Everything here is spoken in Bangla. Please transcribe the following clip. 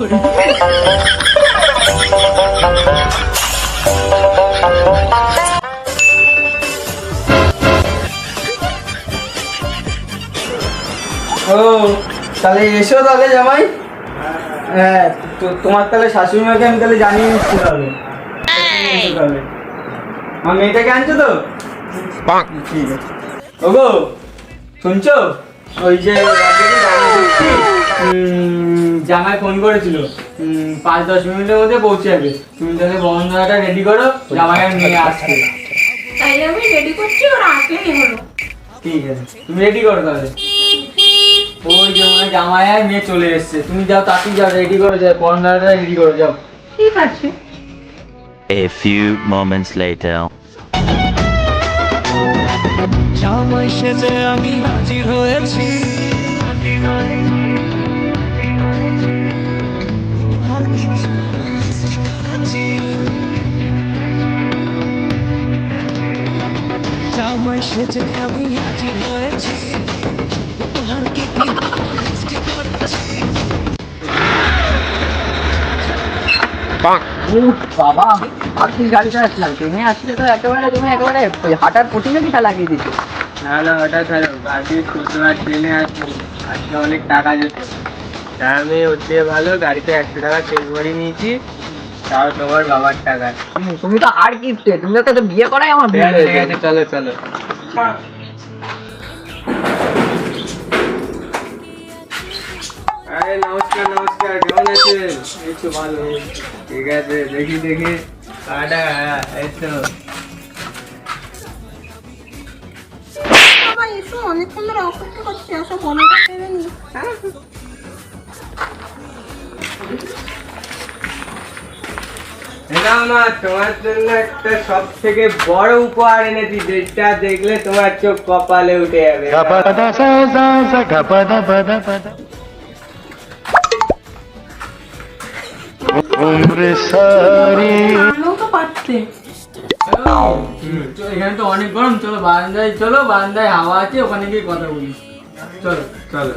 ও তাহলে এসো তাহলে জামাই। হ্যাঁ তো- তোমার তাহলে শাশুড়ি মাকে আমি তাহলে জানিয়ে নিচ্ছি তাহলে। আমার মেয়েটাকে আনছো তো? ঠিক আছে। ওগো শুনছো? ওই যে জামাই ফোন করেছিল পাঁচ দশ মিনিটের মধ্যে পৌঁছে যাবে। তুমি তাহলে বন্ধনাটা রেডি করো জামাই আর নিয়ে আসবে তাই আমি রেডি করছি ওরা আসলেই হলো ঠিক আছে তুমি রেডি করো তাহলে। ওই যে মনে জামাই আর মেয়ে চলে এসছে। তুমি যাও তাড়াতাড়ি যাও রেডি করো যাও বন্ধনাটা রেডি করো যাও। ঠিক আছে। A few moments later. জামাই সেজে আমি হাজির হয়েছি। জামাই সেজে আমি হাজির হয়েছি উপহার কি কি সৃষ্টি করছি বাবা আপনি গাড়ি চালাচ্ছিলাম ট্রেনে আসলে তো একেবারে তুমি একেবারে ওই হাঁটার প্রতিযোগিতা লাগিয়ে দিচ্ছ না না ওটা ছাড়ো। আজকে শুক্রবার ট্রেনে আসব। আজকে অনেক টাকা যেত। আমি ওর ভালো গাড়িতে একশো টাকা তেল ভরে নিয়েছি। তাও তোমার বাবার টাকা। তুমি তো আর গিফটে তুমি তো তো বিয়ে করাই আমার ঠিক আছে, হয়ে গেছে। চলো চলো। আরে নমস্কার নমস্কার কেমন আছেন? এই তো ভালো। ঠিক আছে দেখি দেখি। কাটা এই তো। বাবা এসো অনেকক্ষণ ধরে অপেক্ষা করছি আসো ফোনটা কেড়ে নি মা তোমার জন্য একটা সব থেকে বড় উপহার এনেছি যেটা দেখলে তোমার চোখ কপালে উঠে যাবে। এখানে তো অনেক গরম, চলো বারান্দায় চলো বারান্দায় হাওয়া আছে, ওখানে গিয়ে কথা বলি। চলো চলো।